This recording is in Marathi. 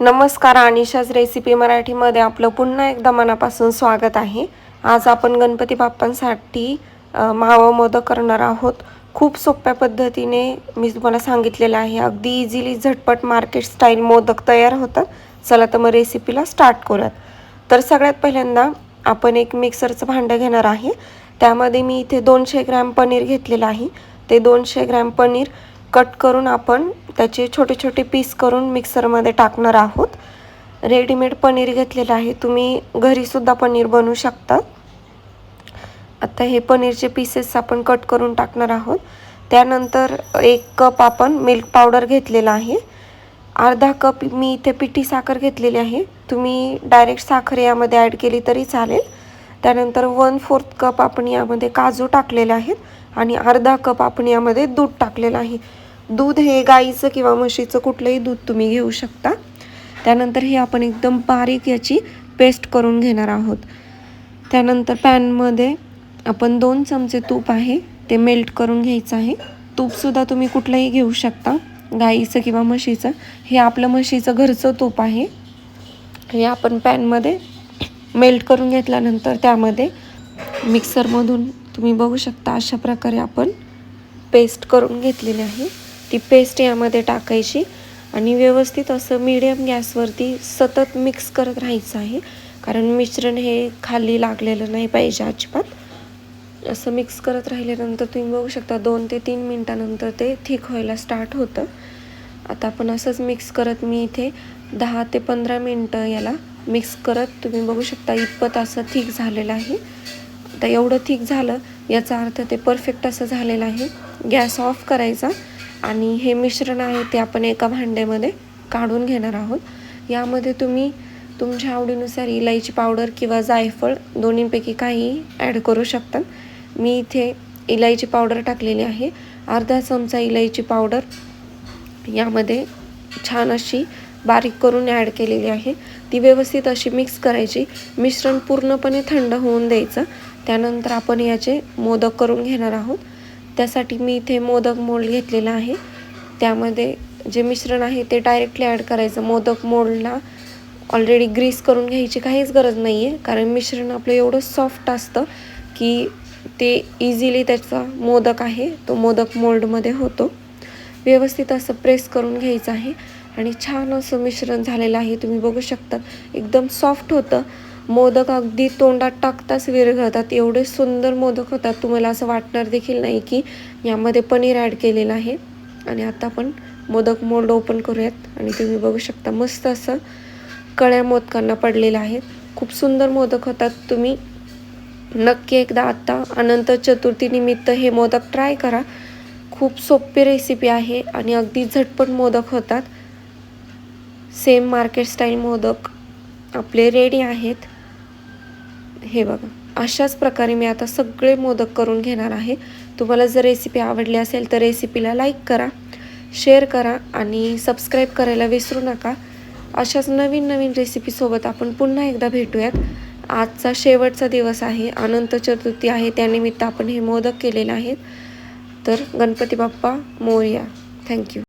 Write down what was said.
नमस्कार आनिशाज रेसिपी मराठीमध्ये आपलं पुन्हा एकदा मनापासून स्वागत आहे. आज आपण गणपती बाप्पांसाठी मावा मोदक करणार आहोत. खूप सोप्या पद्धतीने मी तुम्हाला सांगितलेलं आहे. अगदी इझिली झटपट मार्केट स्टाईल मोदक तयार होतात चला तर मग रेसिपीला स्टार्ट करूयात. तर सगळ्यात पहिल्यांदा आपण एक मिक्सरचं भांडं घेणार आहे. त्यामध्ये मी इथे दोनशे ग्रॅम पनीर घेतलेलं आहे. ते दोनशे ग्रॅम पनीर कट करून आपण त्याचे छोटे छोटे पीस करून मिक्सरमध्ये टाकणार आहोत. रेडीमेड पनीर घेतलेलं आहे. तुम्ही घरीसुद्धा पनीर बनवू शकता. आता हे पनीरचे पीसेस आपण कट करून टाकणार आहोत. त्यानंतर एक कप आपण मिल्क पावडर घेतलेला आहे. अर्धा कप मी इथे पिठी साखर घेतलेली आहे. तुम्ही डायरेक्ट साखर यामध्ये ॲड केली तरी चालेल. त्यानंतर वन फोर्थ कप आपण यामध्ये काजू टाकलेले आहेत. आणि अर्धा कप आपण यामध्ये दूध टाकलेलं आहे. दूध हे गाईचं किंवा म्हशीचं कुठलंही दूध तुम्ही घेऊ शकता. त्यानंतर हे आपण एकदम बारीक याची पेस्ट करून घेणार आहोत. त्यानंतर पॅनमध्ये आपण दोन चमचे तूप आहे ते मेल्ट करून घ्यायचं आहे. तूपसुद्धा तुम्ही कुठलंही घेऊ शकता गाईचं किंवा म्हशीचं. हे आपलं म्हशीचं घरचं तूप आहे. हे आपण पॅनमध्ये मेल्ट करून घेतल्यानंतर त्यामध्ये मिक्सरमधून तुम्ही बघू शकता अशा प्रकारे आपण पेस्ट करून घेतलेली आहे. ती पेस्ट यामध्ये टाकायची आणि व्यवस्थित असं मीडियम गॅसवरती सतत मिक्स करत राहायचं आहे. कारण मिश्रण हे खाली लागलेलं नाही पाहिजे अजिबात. असं मिक्स करत राहिल्यानंतर तुम्ही बघू शकता दोन ते तीन मिनटानंतर ते थिक व्हायला स्टार्ट होतं. आता आपण असंच मिक्स करत मी इथे दहा ते पंधरा मिनटं याला मिक्स करत तुम्ही बघू शकता इतपत असं थिक झालेलं आहे. आता एवढं थिक झालं याचा अर्थ ते परफेक्ट असं झालेलं आहे. गॅस ऑफ करायचा आणि हे मिश्रण आहे ते आपण एका भांड्यामध्ये काढून घेणार आहोत. यामध्ये तुम्ही तुमच्या आवडीनुसार इलायची पावडर किंवा जायफळ दोन्हीपैकी काही ॲड करू शकता. मी इथे इलायची पावडर टाकलेली आहे. अर्धा चमचा इलायची पावडर यामध्ये छान अशी बारीक करून ॲड केलेली आहे. ती व्यवस्थित अशी मिक्स करायची. मिश्रण पूर्णपणे थंड होऊन द्यायचं. त्यानंतर आपण याचे मोदक करून घेणार आहोत. त्यासाठी मी इथे मोदक मोल्ड घेतलेला आहे. त्यामध्ये जे मिश्रण आहे ते डायरेक्टली ॲड करायचं. मोदक मोल्डला ऑलरेडी ग्रीस करून घ्यायची काहीच गरज नाही आहे कारण मिश्रण आपलं एवढं सॉफ्ट असतं की ते इझिली त्याचा मोदक आहे तो मोदक मोल्डमध्ये होतो. व्यवस्थित असं प्रेस करून घ्यायचं आहे. आणि छान असं मिश्रण झालेलं आहे. तुम्ही बघू शकता एकदम सॉफ्ट होतं. मोदक अगदी तोंडात टाकताच विरघळतात. एवढे सुंदर मोदक होतात. तुम्हाला असं वाटणार देखील नाही की यामध्ये पनीर ॲड केलेलं आहे. आणि आता आपण मोदक मोल्ड ओपन करूयात. आणि तुम्ही बघू शकता मस्त असं कळ्या मोदकांना पडलेलं आहे. खूप सुंदर मोदक होतात. तुम्ही नक्की एकदा आत्ता अनंत चतुर्थीनिमित्त हे मोदक ट्राय करा. खूप सोपी रेसिपी आहे आणि अगदी झटपट मोदक होतात. सेम मार्केट स्टाईल मोदक आपले रेडी आहेत. हे बघा अशाच प्रकारे मी आता सगळे मोदक करून घेणार आहे. तुम्हाला जर रेसिपी आवडली असेल तर रेसिपीला लाईक करा शेअर करा आणि सबस्क्राईब करायला विसरू नका. अशाच नवीन नवीन रेसिपीसोबत आपण पुन्हा एकदा भेटूयात. आजचा शेवटचा दिवस आहे अनंत चतुर्थी आहे त्यानिमित्त आपण हे मोदक केलेले आहेत. तर गणपती बाप्पा मोरया. थँक्यू